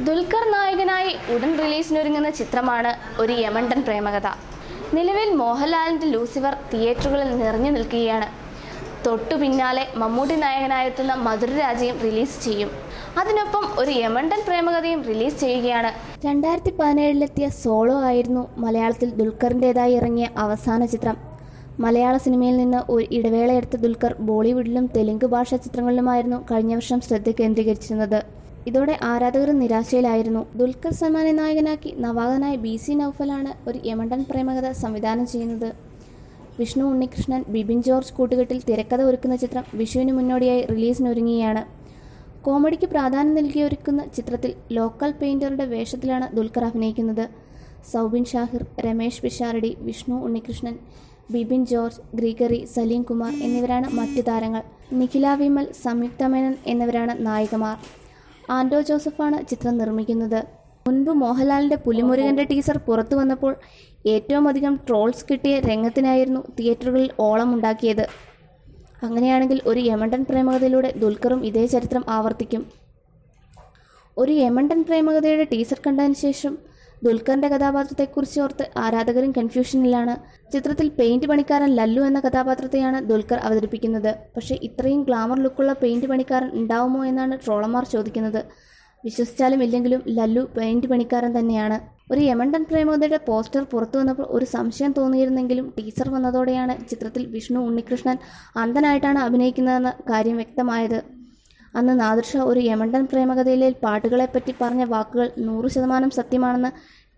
ദുൽഖർ നായകനായി ഉടൻ റിലീസിനൊരുങ്ങുന്ന ചിത്രമാണ് ഒരു യമണ്ടൻ പ്രേമകഥ. നിലവിൽ മോഹൻലാലിന്റെ ലൂസിഫർ തിയേറ്ററുകളിൽ നിറഞ്ഞു നിൽക്കുകയാണ്. തൊട്ടു പിന്നാലെ മമ്മൂട്ടി നായകനായെത്തുന്ന മധുരരാജയും റിലീസ് ചെയ്യും. അതിനൊപ്പം ഒരു യമണ്ടൻ പ്രേമകഥയും റിലീസ് ചെയ്യുകയാണ്. രണ്ടായിരത്തി പതിനേഴിലെത്തിയ സോളോ ആയിരുന്നു മലയാളത്തിൽ ദുൽഖറിന്റെതായി ഇറങ്ങിയ അവസാന ചിത്രം. മലയാള സിനിമയിൽ നിന്ന് ഒരു ഇടവേളയെടുത്ത ദുൽഖർ ബോളിവുഡിലും തെലുങ്ക് ഭാഷാ ചിത്രങ്ങളിലുമായിരുന്നു കഴിഞ്ഞ വർഷം ശ്രദ്ധ കേന്ദ്രീകരിച്ചിരുന്നത്. ഇതോടെ ആരാധകർ നിരാശയിലായിരുന്നു. ദുൽഖർ സൽമാനെ നായകനാക്കി നവാഗനായ ബി സി നൌഫലാണ് ഒരു യമണ്ടൻ പ്രേമകഥ സംവിധാനം ചെയ്യുന്നത്. വിഷ്ണു ഉണ്ണികൃഷ്ണൻ ബിബിൻ ജോർജ് കൂട്ടുകെട്ടിൽ തിരക്കഥ ഒരുക്കുന്ന ചിത്രം വിഷുവിന് മുന്നോടിയായി റിലീസിനൊരുങ്ങിയാണ് കോമഡിക്ക് പ്രാധാന്യം നൽകി ഒരുക്കുന്ന ചിത്രത്തിൽ ലോക്കൽ പെയിന്ററുടെ വേഷത്തിലാണ് ദുൽഖർ അഭിനയിക്കുന്നത്. സൗബിൻ ഷാഹിർ രമേശ് പിഷാരടി വിഷ്ണു ഉണ്ണികൃഷ്ണൻ ബിബിൻ ജോർജ് ഗ്രിഗറി സലീം കുമാർ എന്നിവരാണ് മറ്റു താരങ്ങൾ. നിഖില വിമൽ സംയുക്ത മേനൻ എന്നിവരാണ് നായികമാർ ആൻഡോ ജോസഫാണ് ചിത്രം നിർമ്മിക്കുന്നത്. മുൻപ് മോഹൻലാലിന്റെ പുലിമുരുകന്റെ ടീസർ പുറത്തു വന്നപ്പോൾ ഏറ്റവും അധികം ട്രോൾസ് കിട്ടിയ രംഗത്തിനായിരുന്നു തിയേറ്ററുകളിൽ ഓളമുണ്ടാക്കിയത് അങ്ങനെയാണെങ്കിൽ ഒരു യമണ്ടൻ പ്രേമകഥയിലൂടെ ദുൽഖറും ഇതേ ചരിത്രം ആവർത്തിക്കും. ഒരു യമണ്ടൻ പ്രേമകഥയുടെ ടീസർ കണ്ടതിന് ശേഷം ദുൽഖറിന്റെ കഥാപാത്രത്തെക്കുറിച്ച് ഓർത്ത് ആരാധകരും കൺഫ്യൂഷനിലാണ് ചിത്രത്തിൽ പെയിന്റ് പണിക്കാരൻ ലല്ലു എന്ന കഥാപാത്രത്തെയാണ് ദുൽഖർ അവതരിപ്പിക്കുന്നത്. പക്ഷേ ഇത്രയും ഗ്ലാമർ ലുക്കുള്ള പെയിന്റ് പണിക്കാരൻ ഉണ്ടാവുമോ എന്നാണ് ട്രോളർമാർ ചോദിക്കുന്നത്. വിശ്വസിച്ചാലും ഇല്ലെങ്കിലും ലല്ലു പെയിന്റ് പണിക്കാരൻ തന്നെയാണ്. ഒരു യമണ്ടൻ പ്രേമകഥയുടെ പോസ്റ്റർ പുറത്തു വന്നപ്പോൾ ഒരു സംശയം തോന്നിയിരുന്നെങ്കിലും ടീച്ചർ വന്നതോടെയാണ് ചിത്രത്തിൽ വിഷ്ണു ഉണ്ണികൃഷ്ണൻ അന്ധനായിട്ടാണ് അഭിനയിക്കുന്നതെന്ന കാര്യം വ്യക്തമായത്. അന്ന് നാദിർഷ ഒരു യമണ്ടൻ പ്രേമകഥയിലെ പാട്ടുകളെപ്പറ്റി പറഞ്ഞ വാക്കുകൾ നൂറ് ശതമാനം സത്യമാണെന്ന്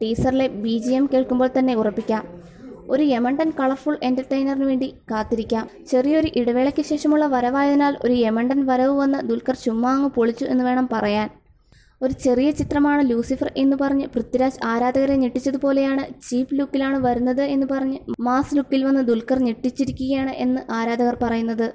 ടീസറിലെ ബി ജി എം കേൾക്കുമ്പോൾ തന്നെ ഉറപ്പിക്കാം. ഒരു യമണ്ടൻ കളർഫുൾ എന്റർടൈനറിന് വേണ്ടി കാത്തിരിക്കാം. ചെറിയൊരു ഇടവേളയ്ക്ക് ശേഷമുള്ള വരവായതിനാൽ ഒരു യമണ്ടൻ വരവ് വന്ന് ദുൽഖർ ചുമ്മാ അങ്ങ് പൊളിച്ചു എന്ന് വേണം പറയാൻ. ഒരു ചെറിയ ചിത്രമാണ് ലൂസിഫർ എന്ന് പറഞ്ഞ് പൃഥ്വിരാജ് ആരാധകരെ ഞെട്ടിച്ചതുപോലെയാണ് ചീപ്പ് ലുക്കിലാണ് വരുന്നത് എന്ന് പറഞ്ഞ് മാസ് ലുക്കിൽ വന്ന് ദുൽഖർ ഞെട്ടിച്ചിരിക്കുകയാണ് എന്ന് ആരാധകർ പറയുന്നത്.